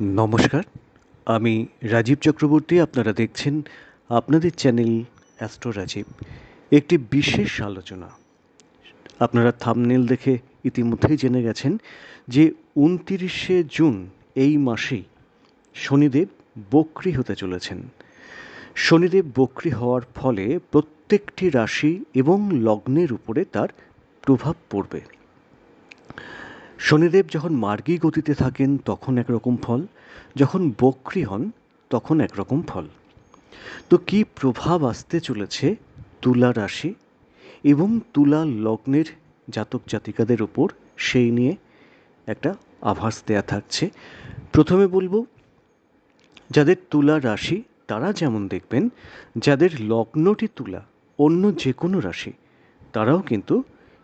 নমস্কার, আমি রাজীব চক্রবর্তী, আপনারা দেখছেন আপনাদের চ্যানেল অ্যাস্ট্রো রাজীব। একটি বিশেষ আলোচনা। আপনারা থামনেল দেখে ইতিমধ্যেই জেনে গেছেন যে উনতিরিশে জুন এই মাসেই শনিদেব বক্রি হতে চলেছেন। শনিদেব বক্রি হওয়ার ফলে প্রত্যেকটি রাশি এবং লগ্নের উপরে তার প্রভাব পড়বে। শনিদেব যখন মার্গী গতিতে থাকেন, তখন একরকম ফল। যখন বক্রি হন, তখন একরকম ফল। তো কি প্রভাব আসতে চলেছে তুলা রাশি এবং তুলা লগ্নের জাতক জাতিকাদের ওপর? সেই নিয়ে একটা আভাস দেয়া থাকছে। প্রথমে বলব, যাদের তুলা রাশি, তারা যেমন দেখবেন, যাদের লগ্নটি তুলা, অন্য যে কোনো রাশি, তারাও কিন্তু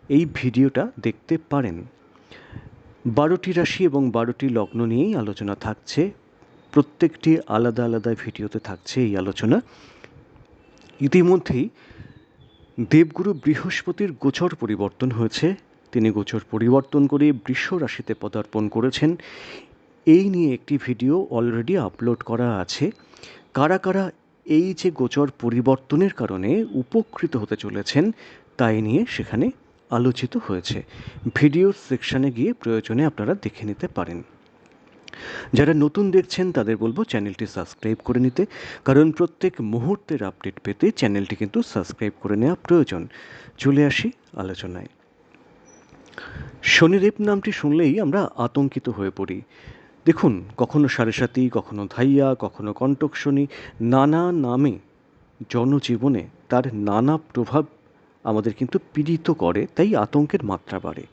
এই ভিডিওটা দেখতে পারেন। বারোটি রাশি এবং বারোটি লগ্ন নিয়েই আলোচনা থাকছে। প্রত্যেকটি আলাদা আলাদা ভিডিওতে থাকছে এই আলোচনা। ইতিমধ্যেই দেবগুরু বৃহস্পতির গোচর পরিবর্তন হয়েছে। তিনি গোচর পরিবর্তন করে বৃষ রাশিতে পদার্পণ করেছেন। এই নিয়ে একটি ভিডিও অলরেডি আপলোড করা আছে। কারা কারা এই যে গোচর পরিবর্তনের কারণে উপকৃত হতে চলেছেন, তাই নিয়ে সেখানে আলোচিত হয়েছে। ভিডিও সেকশানে গিয়ে প্রয়োজনে আপনারা দেখে নিতে পারেন। যারা নতুন দেখছেন, তাদের বলব চ্যানেলটি সাবস্ক্রাইব করে নিতে, কারণ প্রত্যেক মুহূর্তের আপডেট পেতে চ্যানেলটি কিন্তু সাবস্ক্রাইব করে নেওয়া প্রয়োজন। চলে আসি আলোচনায়। শনিদেব নামটি শুনলেই আমরা আতঙ্কিত হয়ে পড়ি। দেখুন, কখনো সাড়ে সাতি কখনো ধাইয়া, কখনো কণ্টক শনি, নানা নামে জনজীবনে তার নানা প্রভাব আমাদের কিন্তু পীড়িত করে, তাই আতঙ্কের মাত্রা বাড়ে।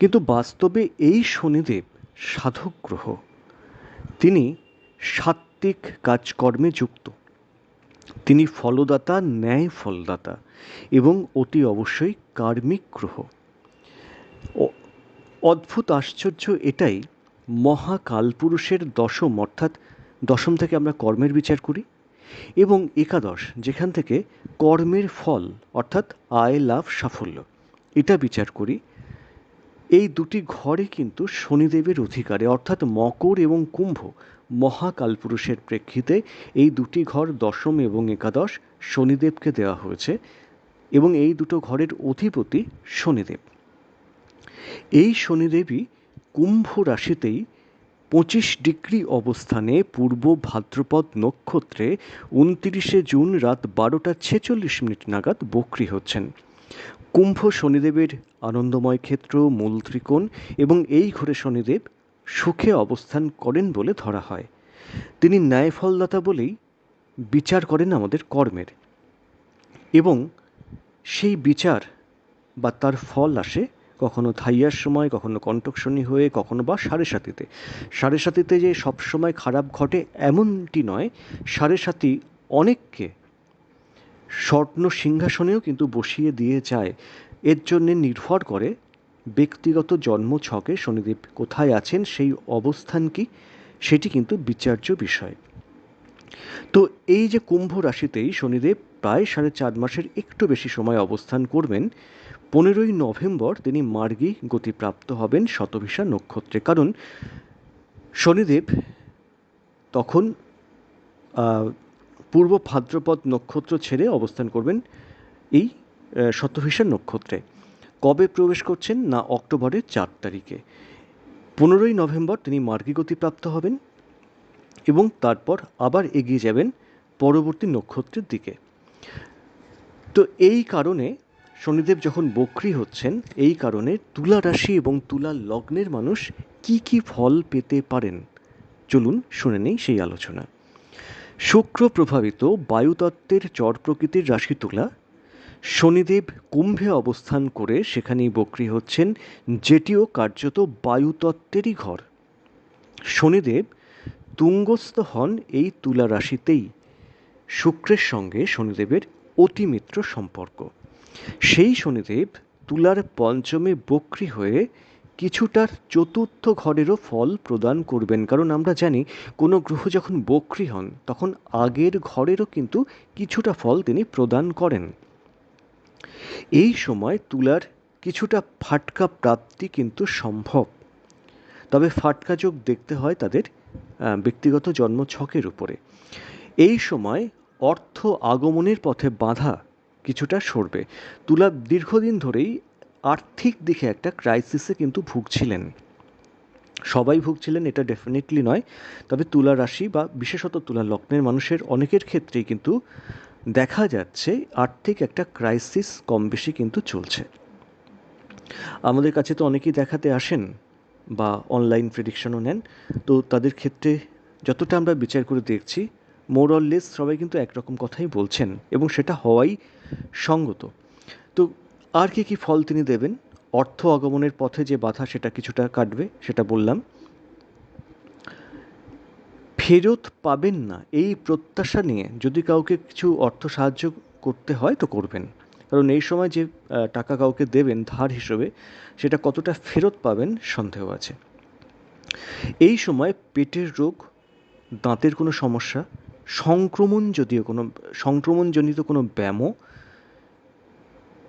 কিন্তু বাস্তবে এই শনিদেব সাধক গ্রহ। তিনি সাত্ত্বিক কাজকর্মে যুক্ত। তিনি ফলদাতা, ন্যায় ফলদাতা এবং অতি অবশ্যই কার্মিক গ্রহ। অদ্ভুত আশ্চর্য এটাই মহাকালপুরুষের দশম, অর্থাৎ দশম থেকে আমরা কর্মের বিচার করি। এবং একাদশ, যেখান থেকে কর্মের ফল, অর্থাৎ আয়, লাভ, সাফল্য। এটা বিচার করি, এই দুটি ঘরে কিন্তু শনিদেবের অধিকারে, অর্থাৎ মকর এবং কুম্ভ মহাকালপুরুষের প্রেক্ষিতে এই দুটি ঘর দশম এবং একাদশ শনিদেবকে দেওয়া হয়েছে এবং এই দুটো ঘরের অধিপতি শনিদেব। এই শনিদেবই কুম্ভ রাশিতেই পঁচিশ ডিগ্রি অবস্থানে পূর্ব ভাদ্রপদ নক্ষত্রে উনতিরিশে জুন রাত বারোটা ছেচল্লিশ মিনিট নাগাদ বক্রি হচ্ছেন। কুম্ভ শনিদেবের আনন্দময় ক্ষেত্র, মূল ত্রিকোণ এবং এই ঘরে শনিদেব সুখে অবস্থান করেন বলে ধরা হয়। তিনি ন্যায়ফলদাতা বলেই বিচার করেন আমাদের কর্মের। এবং সেই বিচার বা তার ফল আসে কখনো থাইয়ার সময়, কখনো কণ্ঠকশনি হয়ে, কখনো বা সাড়ে সাতিতে। সাড়ে সাতিতে যে সবসময় খারাপ ঘটে এমনটি নয়, সাড়ে সাতি অনেককে স্বর্ণ সিংহাসনেও কিন্তু বসিয়ে দিয়ে যায়। এর জন্যে নির্ভর করে ব্যক্তিগত জন্ম ছকে শনিদেব কোথায় আছেন, সেই অবস্থান কি, সেটি কিন্তু বিচার্য বিষয়। তো এই যে কুম্ভ রাশিতেই শনিদেব প্রায় সাড়ে চার মাসের একটু বেশি সময় অবস্থান করবেন পনেরোই নভেম্বর তিনি মার্গী গতিপ্রাপ্ত হবেন শতভিসা নক্ষত্রে। কারণ শনিদেব তখন পূর্ব ভাদ্রপদ নক্ষত্র ছেড়ে অবস্থান করবেন এই শতভিষা নক্ষত্রে। কবে প্রবেশ করছেন না অক্টোবরের চার তারিখে। পনেরোই নভেম্বর তিনি মার্গী গতিপ্রাপ্ত হবেন এবং তারপর আবার এগিয়ে যাবেন পরবর্তী নক্ষত্রের দিকে। তো এই কারণে শনিদেব যখন বক্রি হচ্ছেন, এই কারণে তুলা রাশি এবং তুলা লগ্নের মানুষ কি কি ফল পেতে পারেন? চলুন শুনে নেই সেই আলোচনা। শুক্র প্রভাবিত বায়ুতত্ত্বের চর প্রকৃতির রাশি তুলা। শনিদেব কুম্ভে অবস্থান করে সেখানেই বক্রি হচ্ছেন, যেটিও কার্যত বায়ুতত্ত্বেরই ঘর। শনিদেব তুঙ্গস্থ হন এই তুলা রাশিতেই। শুক্রের সঙ্গে শনিদেবের অতিমিত্র সম্পর্ক। সেই শনিদেব তুলার পঞ্চমে বক্রি হয়ে কিছুটার চতুর্থ ঘরেরও ফল প্রদান করবেন। কারণ আমরা জানি, কোনো গ্রহ যখন বক্রি হন, তখন আগের ঘরেরও কিন্তু কিছুটা ফল তিনি প্রদান করেন। এই সময় তুলার কিছুটা ফাটকা প্রাপ্তি কিন্তু সম্ভব। তবে ফাটকা যোগ দেখতে হয় তাদের ব্যক্তিগত জন্ম ছকের উপরে। এই সময় অর্থ আগমনের পথে বাধা কিছুটা সরবে। তুলা দীর্ঘদিন ধরেই আর্থিক দিকে একটা ক্রাইসিসে কিন্তু ভুগছিলেন। সবাই ভুগছিলেন, এটা ডেফিনেটলি নয়। তবে তুলা রাশি বা বিশেষত তুলা লগ্নের মানুষের অনেকের ক্ষেত্রেই কিন্তু দেখা যাচ্ছে আর্থিক একটা ক্রাইসিস কম বেশি কিন্তু চলছে। আমাদের কাছে তো অনেকেই দেখাতে আসেন বা অনলাইন প্রেডিকশনও নেন। তো তাদের ক্ষেত্রে যতটা আমরা বিচার করে দেখছি মোর লেস সবাই কিন্তু একরকম কথাই বলছেন এবং সেটা হওয়াই সঙ্গত। তো আর কি কি ফল তিনি দেবেন? অর্থ আগমনের পথে যে বাধা সেটা কিছুটা কাটবে, সেটা বললাম। ফেরত পাবেন না, এই প্রত্যাশা নিয়ে যদি কাউকে কিছু অর্থ সাহায্য করতে হয় তো করবেন। কারণ এই সময় যে টাকা কাউকে দেবেন ধার হিসেবে, সেটা কতটা ফেরত পাবেন সন্দেহ আছে। এই সময় পেটের রোগ, দাঁতের কোনো সমস্যা সংক্রমণ যদিও কোনো সংক্রমণজনিত কোনো ব্যায়ামও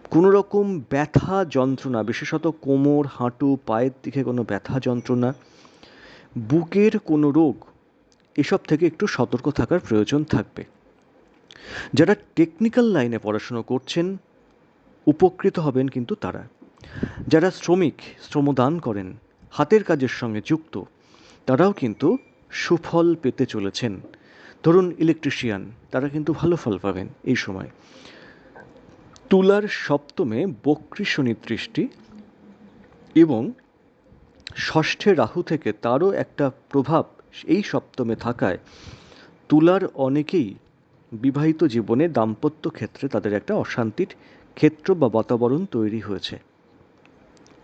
কোনো রকম ব্যথা যন্ত্রণা, বিশেষত কোমর, হাঁটু, পায়ের দিকে কোনো ব্যথা যন্ত্রণা, বুকের কোনো রোগ, এসব থেকে একটু সতর্ক থাকার প্রয়োজন থাকবে। যারা টেকনিক্যাল লাইনে পড়াশুনো করছেন, উপকৃত হবেন কিন্তু তারা। যারা শ্রমিক, শ্রমদান করেন, হাতের কাজের সঙ্গে যুক্ত, তারাও কিন্তু সুফল পেতে চলেছেন। ধরুন ইলেকট্রিশিয়ান তারা কিন্তু ভালো ফল পাবেন এই সময়। তুলার সপ্তমে বক্রী শনির দৃষ্টি এবং ষষ্ঠে রাহু থেকে তারও একটা প্রভাব এই সপ্তমে থাকায় তুলার অনেকেই বিবাহিত জীবনে দাম্পত্য ক্ষেত্রে তাদের একটা অশান্তির ক্ষেত্র বা বাতাবরণ তৈরি হয়েছে।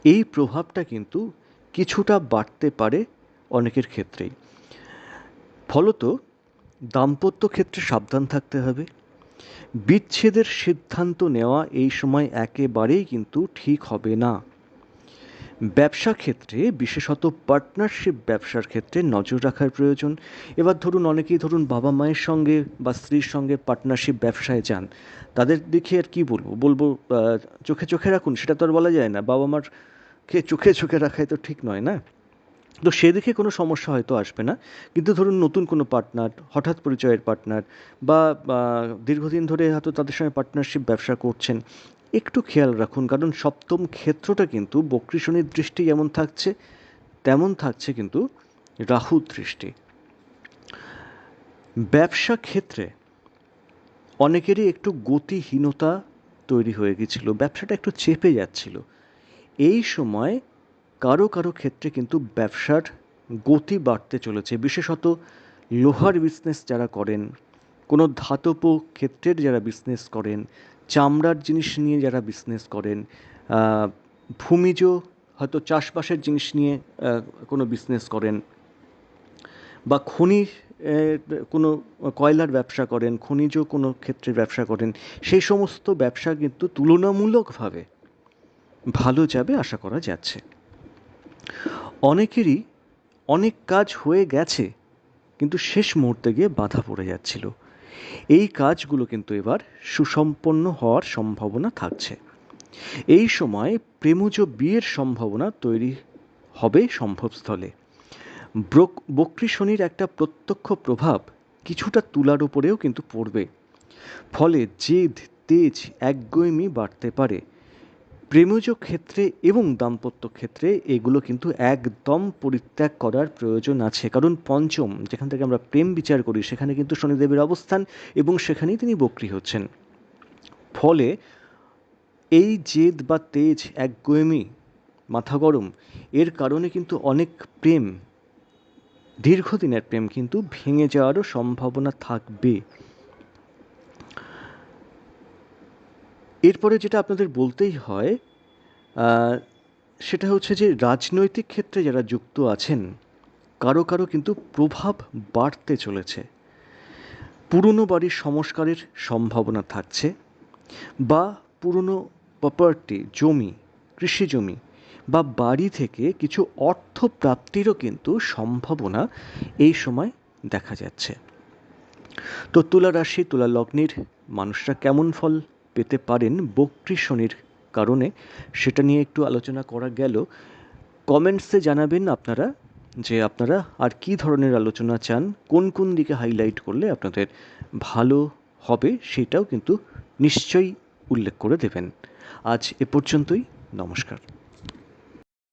এই প্রভাবটা কিন্তু কিছুটা বাড়তে পারে অনেকের ক্ষেত্রেই। ফলত দাম্পত্য ক্ষেত্রে সাবধান থাকতে হবে। বিচ্ছেদের সিদ্ধান্ত নেওয়া এই সময় একেবারেই কিন্তু ঠিক হবে না। ব্যবসা ক্ষেত্রে, বিশেষত পার্টনারশিপ ব্যবসার ক্ষেত্রে নজর রাখার প্রয়োজন। এবার ধরুন, অনেকেই ধরুন বাবা মায়ের সঙ্গে বা স্ত্রীর সঙ্গে পার্টনারশিপ ব্যবসায় যান। তাদের দেখে আর কি বলব? বলব চোখে চোখে রাখুন, সেটা তো আর বলা যায় না। বাবা মারকে চোখে চোখে রাখাই তো ঠিক নয় না? তো সেদিকে কোনো সমস্যা হয়তো আসবে না। কিন্তু ধরুন নতুন কোনো পার্টনার হঠাৎ পরিচয়ের পার্টনার বা দীর্ঘদিন ধরে হয়তো তাদের সঙ্গে পার্টনারশিপ ব্যবসা করছেন, একটু খেয়াল রাখুন। কারণ সপ্তম ক্ষেত্রটা কিন্তু বক্রী দৃষ্টি যেমন থাকছে, তেমন থাকছে কিন্তু রাহু দৃষ্টি। ব্যবসা ক্ষেত্রে অনেকেরই একটু গতিহীনতা তৈরি হয়ে গেছিল, ব্যবসাটা একটু চেপে যাচ্ছিল। এই সময় কারও কারও ক্ষেত্রে কিন্তু ব্যবসার গতি বাড়তে চলেছে। বিশেষত লোহার বিজনেস যারা করেন, কোনো ধাতব ক্ষেত্রের যারা বিজনেস করেন, চামড়ার জিনিস নিয়ে যারা বিজনেস করেন ভূমিজ হয়তো চাষবাসের জিনিস নিয়ে কোনো বিজনেস করেন বা খনি কোনো কয়লার ব্যবসা করেন, খনিজ কোনো ক্ষেত্রে ব্যবসা করেন, সেই সমস্ত ব্যবসা কিন্তু তুলনামূলকভাবে ভালো যাবে আশা করা যাচ্ছে। অনেকেরই অনেক কাজ হয়ে গেছে, কিন্তু শেষ মুহূর্তে গিয়ে বাধা পড়ে যাচ্ছিল। এই কাজগুলো কিন্তু এবার সুসম্পন্ন হওয়ার সম্ভাবনা থাকছে। এই সময় প্রেমজ বিয়ের সম্ভাবনা তৈরি হবে সম্ভবস্থলে। বক্রী শনির একটা প্রত্যক্ষ প্রভাব কিছুটা তুলার উপরেও কিন্তু পড়বে। ফলে জেদ, তেজ একগৈমি বাড়তে পারে। প্রেমজ ক্ষেত্রে এবং দাম্পত্য ক্ষেত্রে এগুলো কিন্তু একদম পরিত্যাগ করার প্রয়োজন আছে। কারণ পঞ্চম, যেখান থেকে আমরা প্রেম বিচার করি, সেখানে কিন্তু শনিদেবের অবস্থান এবং সেখানেই তিনি বক্রী হচ্ছেন। ফলে এই জেদ বা তেজ একগোয়েমি মাথা গরম, এর কারণে কিন্তু অনেক প্রেম, দীর্ঘদিনের প্রেম কিন্তু ভেঙে যাওয়ারও সম্ভাবনা থাকবে। এরপরে যেটা আপনাদের বলতেই হয় সেটা হচ্ছে যে রাজনৈতিক ক্ষেত্রে যারা যুক্ত আছেন, কারও কারও কিন্তু প্রভাব বাড়তে চলেছে। পুরনো বাড়ির সংস্কারের সম্ভাবনা থাকছে বা পুরনো প্রপার্টি জমি, কৃষি জমি বা বাড়ি থেকে কিছু অর্থ প্রাপ্তিরও কিন্তু সম্ভাবনা এই সময় দেখা যাচ্ছে। তো তুলা রাশি, তুলা লগ্নের মানুষরা কেমন ফল পেতে পারেন বক্রী শনির কারণে। সেটা নিয়ে একটু আলোচনা করা গেল। কমেন্টসে জানাবেন আপনারা যে আপনারা আর কি ধরনের আলোচনা চান, কোন কোন দিকে হাইলাইট করলে আপনাদের ভালো হবে সেটাও কিন্তু নিশ্চয়ই উল্লেখ করে দেবেন। আজ এ পর্যন্তই, নমস্কার।